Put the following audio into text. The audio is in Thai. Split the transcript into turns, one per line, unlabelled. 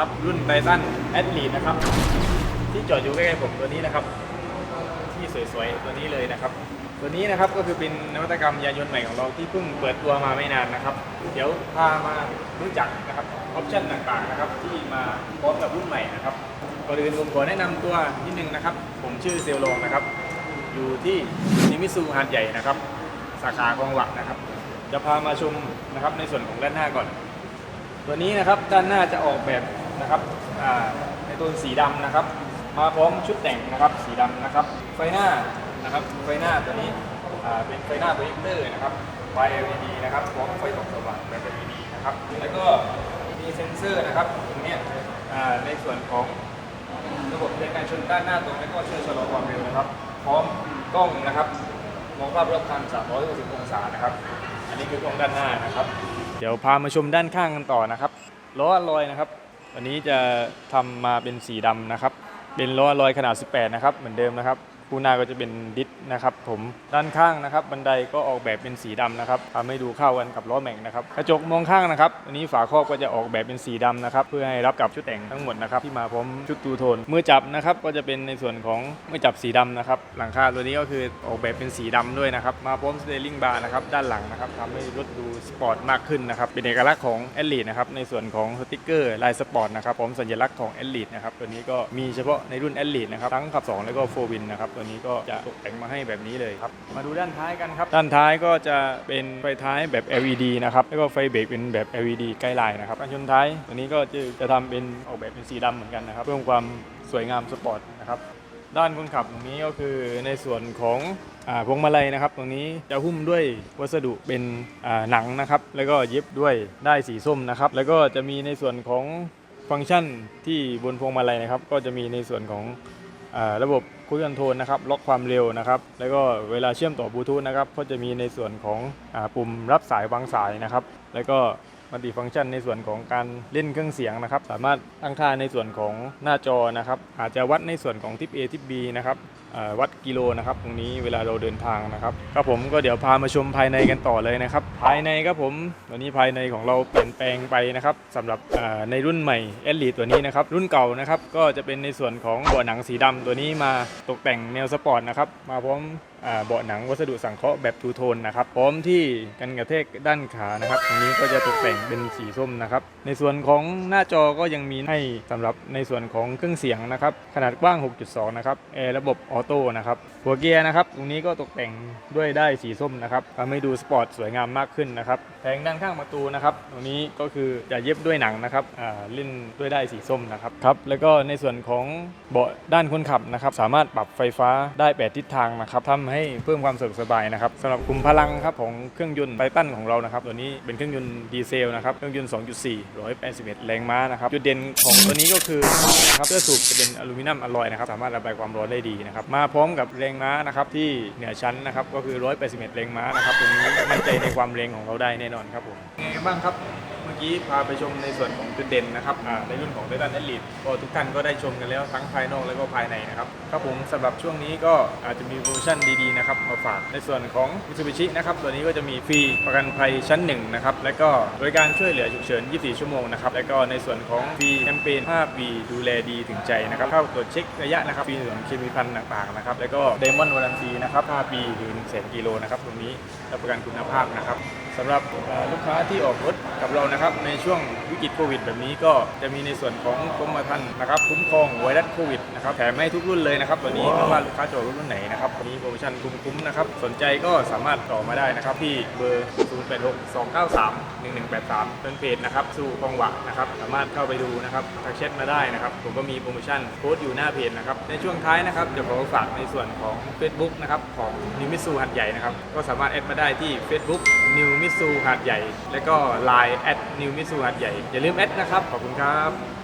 นะครับ รุ่นไททันแอดลีนะครับ ที่จอดอยู่ใกล้ๆผมตัวนี้นะครับ ที่สวยๆตัวนี้เลยนะครับ ตัวนี้นะครับก็คือเป็นนวัตกรรมยานยนต์ใหม่ของเราที่เพิ่งเปิดตัวมาไม่นานนะครับ เดี๋ยวพามารู้จักนะครับออปชั่นต่างๆนะครับ ที่มาพร้อมกับรุ่นใหม่นะครับก่อนอื่นผมขอแนะนำตัวนิดนึงนะครับ ผมชื่อเซลลงนะครับ อยู่ที่นิมิซูหาดใหญ่นะครับ สาขาคลองหวักนะครับ จะพามาชมนะครับในส่วนของด้านหน้าก่อน ตัวนี้นะครับด้านหน้าจะออกแบบ นะครับอ่าในโทนสีดำนะครับ มาพร้อมชุดแต่งนะครับสีดำนะครับ ไฟหน้านะครับไฟหน้าตัวนี้อ่าเป็นไฟหน้าโปรเจคเตอร์นะครับไฟ LED นะครับพร้อมไฟส่องสว่างแบบ LED นะครับแล้วก็มีเซ็นเซอร์นะครับตรงนี้อ่าในส่วนของระบบในการชนด้านหน้าตรงนี้ก็ช่วยชะลอความเร็วนะครับ พร้อมกล้องนะครับมองภาพรอบคัน 360 องศานะครับ อันนี้คือกล้องด้านหน้านะครับ เดี๋ยวพามาชมด้านข้างกันต่อนะครับล้ออลอยนะครับ วันนี้จะทำมาเป็นสีดำนะครับ เป็นล้อลอยขนาด 18 นะครับ เหมือนเดิมนะครับ คู่หน้าก็จะเป็นดิสนะครับผมด้านข้างนะครับบันไดก็ออกแบบเป็นสีดำนะครับทำให้ดูเข้ากันกับล้อแม็กนะครับกระจกมองข้างนะครับอันนี้ฝาครอบก็จะออกแบบเป็นสีดำนะครับเพื่อให้รับกับชุดแต่งทั้งหมดนะครับที่มาพร้อมชุดตูโทนมือจับนะครับก็จะเป็นในส่วนของมือจับสีดำนะครับหลังคาตัวนี้ก็คือออกแบบเป็นสีดำด้วยนะครับมาพร้อมสเตอร์ลิงบาร์นะครับด้านหลังนะครับทำให้รถดูสปอร์ตมากขึ้นนะครับเป็นเอกลักษณ์ของแอลลีนะครับในส่วนของสติกเกอร์ลายสปอร์ตนะครับพร้อมสัญลักษณ์ของแอลลีนะครับตัวนี้ก็มีเฉพาะในรุ่นแอลลีนะครับทั้งขับ 2 แล้วก็โฟวินนะครับตัวนี้ก็จะตกแต่งมาให้แบบนี้เลยครับ มาดูด้านท้ายกันครับ ด้านท้ายก็จะเป็นไฟท้ายแบบ LED นะครับ แล้วก็ไฟเบรกเป็นแบบ LED ใกล้ลายนะครับการชนท้ายตัวนี้ก็จะจะทำเป็นออกแบบเป็นสีดำเหมือนกันนะครับ เพิ่มความสวยงามสปอร์ตนะครับด้านคนขับตรงนี้ก็คือในส่วนของอ่าพวงมาลัยนะครับ ตรงนี้จะหุ้มด้วยวัสดุเป็นอ่าหนังนะครับ แล้วก็เย็บด้วยได้ายสีส้มนะครับ แล้วก็จะมีในส่วนของฟังก์ชันที่บนพวงมาลัยนะครับ ก็จะมีในส่วนของอ่าระบบ คุยคอนโทนนะครับล็อกความเร็วนะครับแล้วก็เวลาเชื่อมต่อบลูทูธนะครับก็จะมีในส่วนของอปุ่มรับสายวางสายนะครับแล้วก็มัลติฟังก์ชันในส่วนของการเล่นเครื่องเสียงนะครับ สามารถตั้งค่าในส่วนของหน้าจอนะครับ อาจจะวัดในส่วนของทิป A ทิป B นะครับ วัดกิโลนะครับตรงนี้เวลาเราเดินทางนะครับครับผมก็เดี๋ยวพามาชมภายในกันต่อเลยนะครับ ภายในครับผมตัวนี้ภายในของเราเปลี่ยนแปลงไปนะครับสำหรับในรุ่นใหม่เอลีตัวนี้นะครับรุ่นเก่านะครับก็จะเป็นในส่วนของเบาะหนังสีดำตัวนี้มาตกแต่งแนวสปอร์ตนะครับมาพร้อมเบาะหนังวัสดุสังเคราะห์แบบทูโทนนะครับพร้อมที่กันกระแทกด้านขานะครับตรงนี้ก็จะตกแต่งเป็นสีส้มนะครับในส่วนของหน้าจอก็ยังมีให้สำหรับในส่วนของเครื่องเสียงนะครับขนาดกว้าง 6.2 นะครับแอร์ระบบออโต้นะครับหัวเกียร์นะครับตรงนี้ก็ตกแต่งด้วยได้สีส้มนะครับทำให้ดูสปอร์ตสวยงามมากขึ้นนะครับแผงด้านข้างประตูนะครับตรงนี้ก็คือจะเย็บด้วยหนังนะครับเล่นด้วยได้สีส้มนะครับครับแล้วก็ในส่วนของเบาะด้านคนขับนะครับสามารถปรับไฟฟ้าได้แปดทิศทางนะครับทำให้เพิ่มความสะดวกสบายนะครับสำหรับกลุ่มพลังครับของเครื่องยนต์ไททันของเรานะครับตัวนี้เป็นเครื่องยนต์ดีเซลนะครับเครื่องยนต์ 2.4 181 แรงม้านะครับจุดเด่นของตัวนี้ก็คือนะครับเสื้อสูบจะเป็นอลูมิเนียมอลลอยนะครับสามารถระบายความร้อนได้ดีนะครับมาพร้อมกับแรงม้านะครับที่เหนือชั้นนะครับก็คือ 181 แรงม้านะครับตรงนี้มั่นใจในความแรงของเราได้แน่นอนครับผมไงบ้างครับ กี้พาไปชมในส่วนของจุดเด่นนะครับในรุ่นของ Titan Elite ก็ทุกท่านก็ได้ชมกันแล้วทั้งภายนอกและก็ภายในนะครับครับผมสำหรับช่วงนี้ก็อาจจะมีโปรโมชั่นดีๆนะครับมาฝากในส่วนของ Mitsubishi นะครับตัวนี้ก็จะมีฟรีประกันภัยชั้น1นะครับและก็บริการช่วยเหลือฉุกเฉิน 24 ชั่วโมงนะครับและก็ในส่วนของฟรีแคมเปญ 5 ปีดูแลดีถึงใจนะครับเข้าตรวจเช็คระยะนะครับฟรีในส่วนของเคมีพันธ์ต่างๆนะครับแล้วก็ Diamond Warranty นะครับ5ปีหรือ1แสนกิโลนะครับตรงนี้รับประกันคุณภาพนะครับสำหรับเอ่อลูกค้าที่ออกรถกับเรานะครับ ในช่วงวิกฤตโควิด แบบนี้ก็จะมีในส่วนของกรมธรรม์นะครับคุ้มครองไวรัสโควิดนะครับแถมให้ทุกรุ่นเลยนะครับตัวนี้ไม่ว่าลูกค้าจะออกรถรุ่นไหนนะครับวันนี้โปรโมชั่นคุ้มๆนะครับสนใจก็สามารถต่อมาได้นะครับที่เบอร์ 0862931183เป็นเพจนะครับสู่กองหวะนะครับสามารถเข้าไปดูนะครับทักแชทมาได้นะครับผมก็มีโปรโมชั่นโค้ดอยู่หน้าเพจนะครับในช่วงท้ายนะครับจะขอฝากในส่วนของ Facebook นะครับของนิมิสูหัดใหญ่นะครับก็สามารถแอดมาได้ที่ Facebook นิมิสูหาดใหญ่ และก็ Line แอดนิวมิสูหาดใหญ่ อย่าลืมแอดนะครับ ขอบคุณครับ